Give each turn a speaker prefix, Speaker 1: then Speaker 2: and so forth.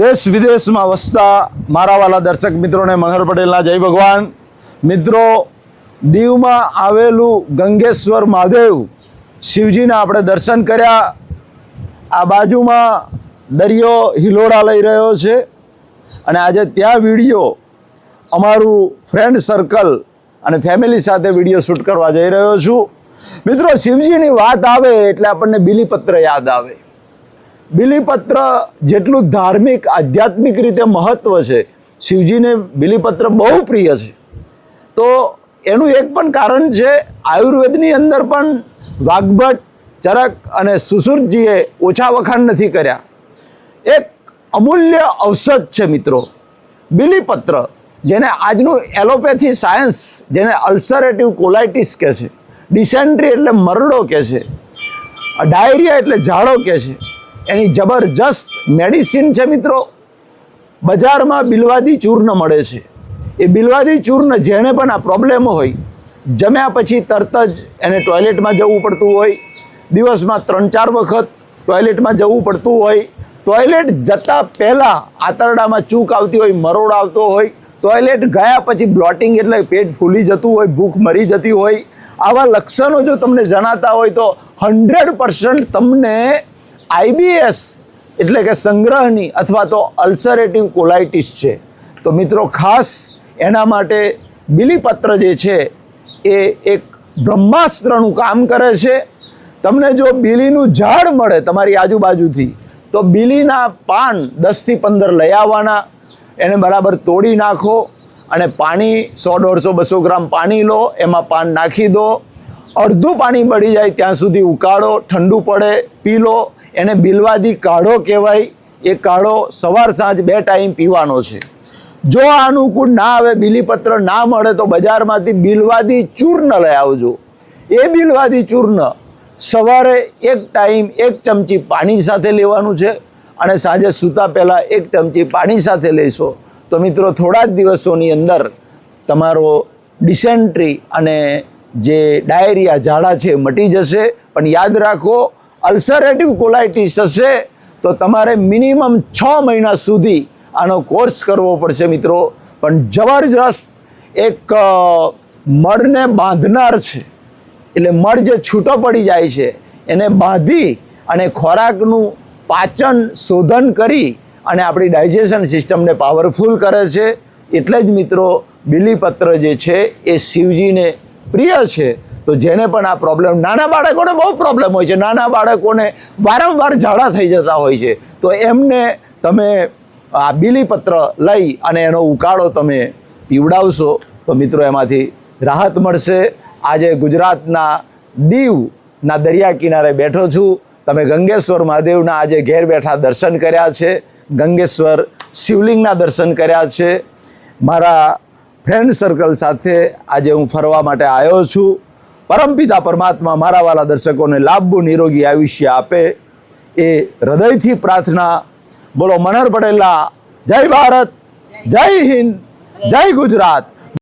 Speaker 1: દેશ વિદેશમાં વસતા મારા વાલા દર્શક મિત્રોને મનહર પટેલના જય ભગવાન. મિત્રો, દીવમાં આવેલું ગંગેશ્વર મહાદેવ શિવજીના આપણે દર્શન કર્યા. આ બાજુમાં દરિયો હિલોડા લઈ રહ્યો છે અને આજે ત્યાં વીડિયો અમારું ફ્રેન્ડ સર્કલ અને ફેમિલી સાથે વીડિયો શૂટ કરવા જઈ રહ્યો છું. મિત્રો, શિવજીની વાત આવે એટલે આપણને બિલીપત્ર યાદ આવે. બિલીપત્ર જેટલું ધાર્મિક, આધ્યાત્મિક રીતે મહત્વ છે, શિવજીને બિલીપત્ર બહુ પ્રિય છે. તો એનું એક પણ કારણ છે, આયુર્વેદની અંદર પણ વાઘભટ ચરક અને સુસુરજીએ ઓછા વખાણ નથી કર્યા. એક અમૂલ્ય ઔષધ છે મિત્રો, બિલીપત્ર, જેને આજનું એલોપેથી સાયન્સ, જેને અલ્સરેટિવ કોલાઇટિસ કહે છે, ડિસેન્ટ્રી એટલે મરડો કહે છે, ડાયરિયા એટલે ઝાડો કહે છે. એની જબરજસ્ત મેડિસિન છે મિત્રો. બજારમાં બિલવાદી ચૂર્ણ મળે છે. એ બિલવાદી ચૂર્ણ જેણે પણ આ પ્રોબ્લેમ હોય, જમ્યા પછી તરત જ એને ટોયલેટમાં જવું પડતું હોય, દિવસમાં ત્રણ ચાર વખત ટોયલેટમાં જવું પડતું હોય ટોયલેટ જતાં પહેલાં આંતરડામાં ચૂક આવતી હોય, મરોડ આવતો હોય ટોયલેટ ગયા પછી બ્લોટિંગ એટલે પેટ ફૂલી જતું હોય, ભૂખ મરી જતી હોય, આવા લક્ષણો જો તમને જણાતા હોય તો હંડ્રેડ પર્સન્ટ તમને આઈબીએસ એટલે કે સંગ્રહની અથવા તો અલ્સરેટિવ કોલાઇટિસ છે. તો મિત્રો ખાસ એના માટે બિલીપત્ર જે છે એ એક બ્રહ્માસ્ત્રનું કામ કરે છે. તમને જો બીલીનું ઝાડ મળે તમારી આજુબાજુથી, તો બીલીના પાન દસથી પંદર લઈ આવવાના. એને બરાબર તોડી નાખો અને પાણી સો દોઢસો બસો ગ્રામ પાણી લો, એમાં પાન નાખી દો. અડધું પાણી બળી જાય ત્યાં સુધી ઉકાળો, ઠંડુ પડે, પી લો. એને બિલવાદી કાઢો કહેવાય, એ કાઢો સવાર સાંજ બે ટાઈમ પીવાનો છે. જો આ અનુકૂળ ના આવે, બિલીપત્ર ના મળે, તો બજારમાંથી બિલવાદી ચૂર્ણ લઈ આવજો. એ બિલવાદી ચૂર્ણ સવારે એક ટાઈમ એક ચમચી પાણી સાથે લેવાનું છે અને સાંજે સૂતા પહેલાં એક ચમચી પાણી સાથે લેશો. તો મિત્રો થોડા જ દિવસોની અંદર તમારો ડિસેન્ટ્રી અને જે ડાયરિયા, ઝાડા છે મટી જશે. પણ યાદ રાખો અલ્સરેટિવ કોલાઇટિસ હશે, તો તમારે મિનિમમ છ મહિના સુધી આનો કોર્સ કરવો પડશે મિત્રો. પણ જબરજસ્ત એક મળને બાંધનાર છે. એટલે મળ જે છૂટો પડી જાય છે, એને બાંધી અને ખોરાકનું પાચન શોધન કરી અને આપણી ડાયજેશન સિસ્ટમને પાવરફુલ કરે છે. એટલે જ મિત્રો, બિલીપત્ર જે છે, એ શિવજીને પ્રિય છે. તો જેને પણ આ પ્રોબ્લેમ નાના બાળકોને બહુ પ્રોબ્લેમ હોય છે. નાના બાળકોને વારંવાર ઝાડા થઈ જતા હોય છે. તો એમને તમે આ બિલીપત્ર લઈ અને એનો ઉકાળો તમે પીવડાવશો તો મિત્રો એમાંથી રાહત મળશે. આજે ગુજરાતના દીવના દરિયા કિનારે બેઠો છું. તમે ગંગેશ્વર મહાદેવના આજે ઘેર બેઠા દર્શન કર્યા છે. ગંગેશ્વર શિવલિંગના દર્શન કર્યા છે. મારા ફ્રેન્ડ સર્કલ સાથે આજે હું ફરવા માટે આવ્યો છું. પરમપિતા પરમાત્મા મારા વાલા દર્શકોને લાંબુ નિરોગી આયુષ્ય આપે. એ હૃદયથી પ્રાર્થના. બોલો, મનર પટેલના, જય ભારત, જય હિન્દ, જય ગુજરાત.